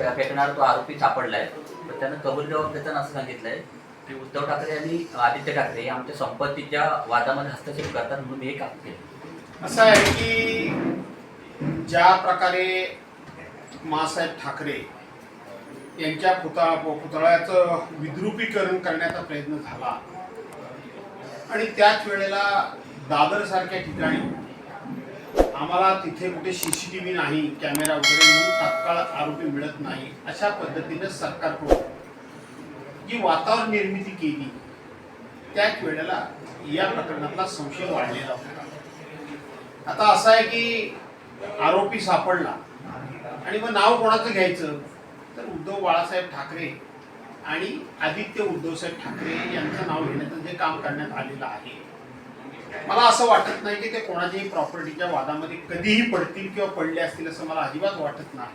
फे- फेकणारा तो आरोपी सापडलाय. तर त्यानं कबूल जबाब देताना असं सांगितलंय की उद्धव ठाकरे आणि आदित्य ठाकरे आमच्या संपत्तीच्या वादामध्ये हस्तक्षेप करतात म्हणून हे काम केलं. असं आहे की ज्या प्रकारे मासाहेब ठाकरे यांच्या पुतळा पुतळ्याचं विद्रुपीकरण करण्याचा प्रयत्न झाला आणि त्याच वेळेला दादरसारख्या ठिकाणी आम्हाला तिथे कुठे सी सी टी व्ही नाही कॅमेरा वगैरे म्हणून तात्काळ आरोपी मिळत नाही अशा पद्धतीनं सरकारकडून जी वातावरण निर्मिती केली त्याच वेळेला या प्रकरणातला संशय वाढलेला होता. आता असं आहे की आरोपी सापडला. आणि मग नाव कोणाचं घ्यायचं? तर उद्धव बाळासाहेब ठाकरे आणि आदित्य उद्धवसाहेब ठाकरे यांचं नाव घेण्याचं जे काम करण्यात आलेलं आहे. मला असं वाटत नाही की ते कोणाच्याही प्रॉपर्टीच्या वादामध्ये कधीही पडतील किंवा पडले असतील असं मला अजिबात वाटत नाही.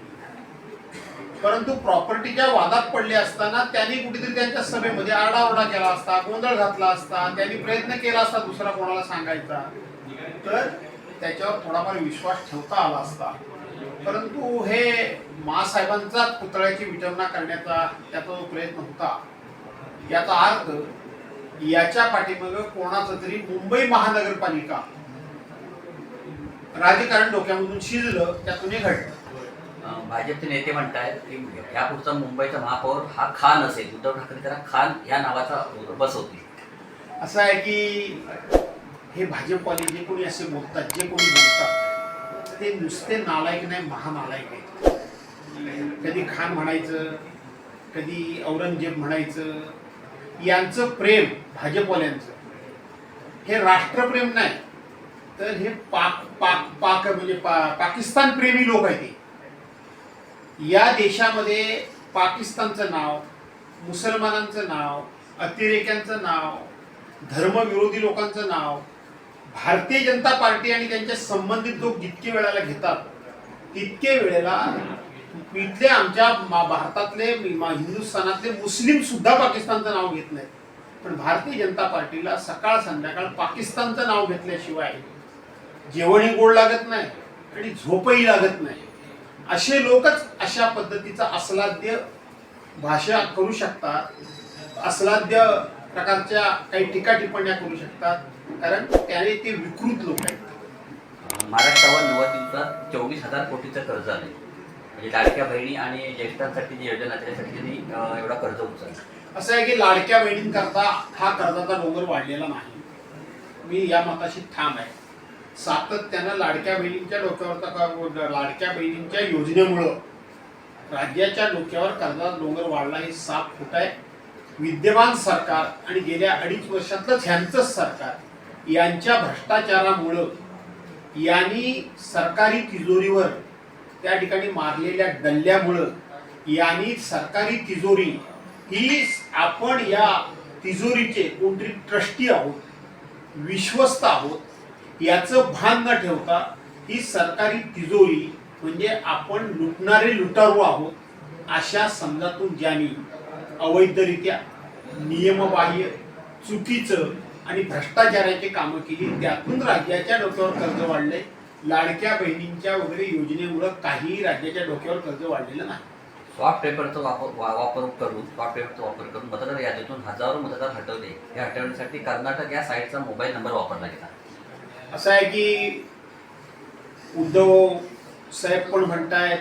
परंतु प्रॉपर्टीच्या वादात पडले असताना त्यांनी कुठेतरी त्यांच्या सभेमध्ये आरडाओरडा केला असता गोंधळ घातला असता त्यांनी प्रयत्न केला असता दुसरा कोणाला सांगायचा. तर त्याच्यावर थोडाफार विश्वास ठेवता आला असता. परंतु हे मासाहेबांचाच पुतळ्याची विचारणा करण्याचा त्याचा जो प्रयत्न होता याचा अर्थ याच्या पाठीमागं कोणाचं तरी मुंबई महानगरपालिका. राजकारण डोक्यामधून शिजलं त्यातून हे घडलं. भाजपचे नेते म्हणतायत की यापुढचा मुंबईचा महापौर हा खान असेल. उद्धव ठाकरे त्याला खान या नावाचा बसवतील. असं आहे की हे भाजपवाले जे कोणी असे बोलतात जे कोणी बोलतात ते नुसते नालायक नाही महानालायक आहेत. कधी खान म्हणायचं कधी औरंगजेब म्हणायचं यांचं प्रेम भाजपवाल्यांचं. हे राष्ट्रप्रेम नाही तर हे पाक पाक पाक म्हणजे पा पाकिस्तान प्रेमी लोक आहेत या देशामध्ये पाकिस्तानचं नाव मुसलमानांचं नाव अतिरेक्यांचं नाव धर्मविरोधी लोकांचं नाव भारतीय जनता पार्टी आणि त्यांच्या संबंधित लोक जितके वेळाला घेतात तितके वेळेला इथले आमच्या मा- भारतातले मा- हिंदुस्थानातले मुस्लिम सुद्धा पाकिस्तानचं नाव घेत नाहीत. पण भारतीय जनता पार्टीला सकाळ संध्याकाळ पाकिस्तानचं नाव घेतल्याशिवाय जेवणही गोड लागत नाही आणि झोपही लागत नाही. असे लोकच अशा पद्धतीचा अस्लाद्य भाषा करू शकतात. अस्लाद्य प्रकारच्या काही टीका टिप्पण्या करू शकतात. कारण त्याने ते विकृत लोक आहेत. महाराष्ट्रावर नवतीचा चोवीस हजार कोटीचं कर्ज आले म्हणजे लाडक्या बहिणी आणि ज्येष्ठांसाठी जी योजना त्याच्यासाठी त्यांनी एवढा कर्ज उचलला. असं आहे की लाडक्या बहिणींकरता हा कर्जाचा डोंगर वाढलेला नाही. मी या मताशी ठाम आहे. सातत्यानं लाडक्या बहिणींच्या डोक्यावरचा लाडक्या बहिणींच्या योजनेमुळं राज्याच्या डोक्यावर कर्जाचा डोंगर वाढला हे साफ खोट आहे. विद्यमान सरकार आणि गेल्या अडीच वर्षातलंच ह्यांचंच सरकार यांच्या भ्रष्टाचारामुळं यांनी सरकारी तिजोरीवर त्या ठिकाणी मारलेल्या डल्ल्यामुळं यांनी सरकारी तिजोरी ही आपण या तिजोरीचे कोणतरी ट्रस्टी आहोत विश्वस्त आहोत याचं भान न ठेवता ही सरकारी तिजोरी म्हणजे आपण लुटणारे लुटारू आहोत अशा समजातून ज्यांनी अवैधरित्या नियमबाह्य चुकीचं आणि भ्रष्टाचाराची कामं केली त्यातून राज्याच्या डोक्यावर कर्ज वाढले लाडक्या बहिणींच्या वगैरे योजनेमुळं काही राज्याच्या डोक्यावर कर्ज वाढलेलं नाही. सॉफ्ट पेपरचा वापर वा- वापर करून सॉफ्ट पेपरचा वापर करून मतदार यादीतून हजारो मतदार हटवले. हे हटवण्यासाठी कर्नाटक या साईटचा मोबाईल नंबर वापरला गेला. असं आहे की उद्धव साहेब पण म्हणतायत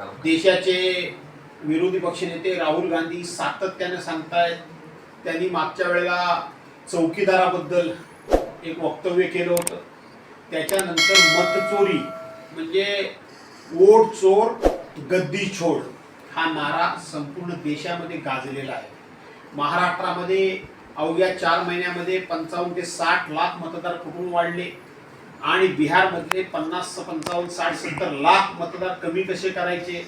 देशाचे विरोधी पक्षनेते राहुल गांधी सातत्याने सांगतायत त्यांनी मागच्या वेळेला चौकीदाराबद्दल एक वक्तव्य केलं होतं. त्याच्यानंतर मतचोरी म्हणजे वोट चोर गद्दी छोड हा नारा संपूर्ण देशामध्ये गाजलेला आहे. महाराष्ट्रामध्ये अवघ्या चार महिन्यामध्ये पंचावन्न ते साठ लाख मतदार कुठून वाढले आणि बिहारमधले पन्नास पंचावन्न साठ सत्तर लाख मतदार कमी कसे करायचे?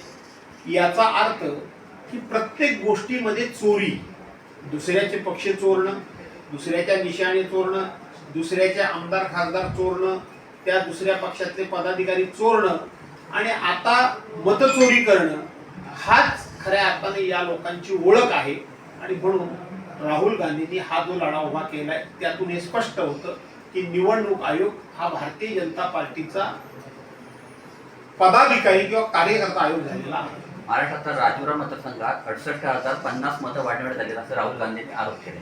याचा अर्थ की प्रत्येक गोष्टीमध्ये चोरी दुसऱ्याचे पक्ष चोरणं दुसऱ्याच्या निशाणे चोरणं दुसऱ्याचे आमदार खासदार चोरणं त्या दुसऱ्या पक्षातले पदाधिकारी चोरणं आणि आता मतचोरी करणं हाच खऱ्या अर्थाने या लोकांची ओळख आहे. आणि म्हणून राहुल गांधींनी हा जो लढा उभा केलाय त्यातून हे स्पष्ट होतं की निवडणूक आयोग हा भारतीय जनता पार्टीचा पदाधिकारी किंवा कार्यकर्ता आयोग झालेला आहे. महाराष्ट्रातल्या राजूराम मतदारसंघात अडसष्ट हजार पन्नास मतं वाढवण्यात आली असं राहुल गांधींनी आरोप केले.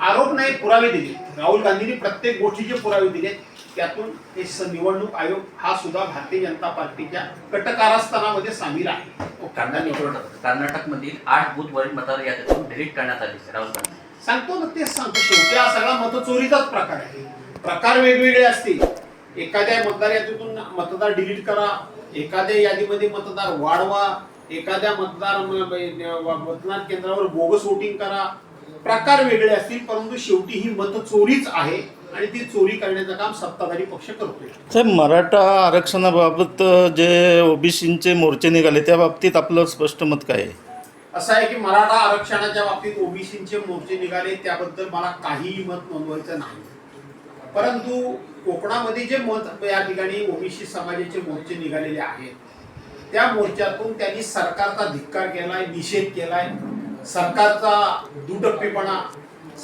आरोप नाही पुरावे दिले. राहुल गांधींनी प्रत्येक गोष्टीचे पुरावे दिले. त्यातून हे निवडणूक आयोग हा सुद्धा भारतीय जनता पार्टीच्या कटकारस्थानामध्ये सामील आहे. कर्नाटक कर्नाटकमधील आठ बूथवरील मतदार यादीतून डिलीट करण्यात आली राहुल गांधी. सांगतो ना तेच सांगतो. शेवटी हा सगळा मतचोरीचाच प्रकार आहे. प्रकार वेगवेगळे असतील. एखाद्या मतदार यादीतून मतदार डिलीट करा. एखाद्या यादीमध्ये मतदार वाढवा. एखाद्या मतदार मतदान केंद्रावर बोगस वोटिंग करा. प्रकार वेगळे असतील परंतु शेवटी ही मतचोरीच आहे आणि ती चोरी करण्याचं काम सत्ताधारी पक्ष करतोय. साहेब मराठा आरक्षणाबाबत जे ओबीसीचे मोर्चे निघाले त्या बाबतीत आपलं स्पष्ट मत काय आहे? असं आहे की मराठा आरक्षणाच्या बाबतीत ओबीसीचे मोर्चे निघाले त्याबद्दल मला काहीही मत नोंदवायचं नाही. परंतु कोकणामध्ये जे मत या ठिकाणी ओबीसी समाजाचे मोर्चे निघालेले आहेत त्या मोर्चातून त्यांनी सरकारचा धिक्कार केलाय निषेध केलाय. सरकारचा दुटप्पीपणा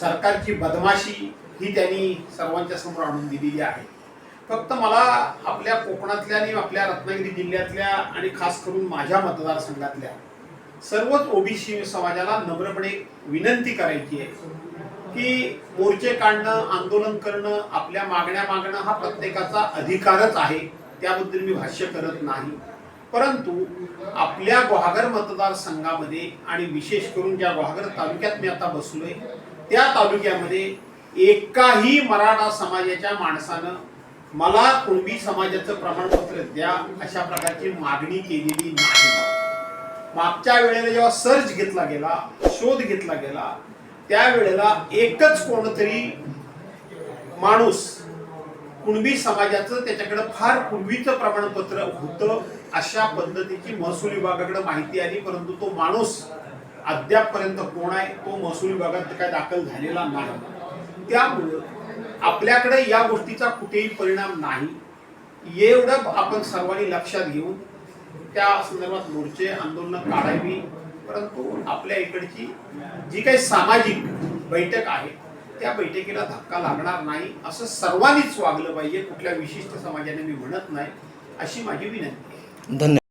सरकारची बदमाशी ही त्यांनी सर्वांच्या समोर आणून दिलेली आहे. फक्त मला आपल्या कोकणातल्या आणि आपल्या रत्नागिरी जिल्ह्यातल्या आणि खास करून माझ्या मतदारसंघातल्या सर्वच ओबीसी समाजाला नम्रपणे विनंती करायची आहे की मोर्चे काढणं आंदोलन करणं आपल्या मागण्या मागणं हा प्रत्येकाचा अधिकारच आहे. त्याबद्दल मी भाष्य करत नाही. परंतु आपल्या गुहागर मतदारसंघामध्ये आणि विशेष करून ज्या गुहागर तालुक्यात मी आता बसलोय त्या तालुक्यामध्ये एकाही मराठा समाजाच्या माणसानं मला कुणबी समाजाचं प्रमाणपत्र द्या अशा प्रकारची मागणी केलेली नाही. मागच्या वेळेला जेव्हा सर्च घेतला गेला शोध घेतला गेला त्यावेळेला एकच कोणतरी माणूस कुणबी समाजाचं त्याच्याकडे फार पूर्वीचं प्रमाणपत्र होतं अशा पद्धतीची महसूल विभागाकडे माहिती आली परंतु तो माणूस अद्यापपर्यंत कोण आहे तो महसूल विभागात काय दाखल झालेला नाही. त्यामुळं आपल्याकडे या गोष्टीचा कुठेही परिणाम नाही. एवढं आपण सर्वांनी लक्षात घेऊन त्या संदर्भात मोर्चे आंदोलन काढावी परंतु आपल्या इकडची जी काही सामाजिक बैठक आहे त्या बैठकीला धक्का लागणार नाही असं सर्वांनीच वागलं पाहिजे कुठल्या विशिष्ट समाजाने मी म्हणत नाही अशी माझी विनंती धन्यवाद.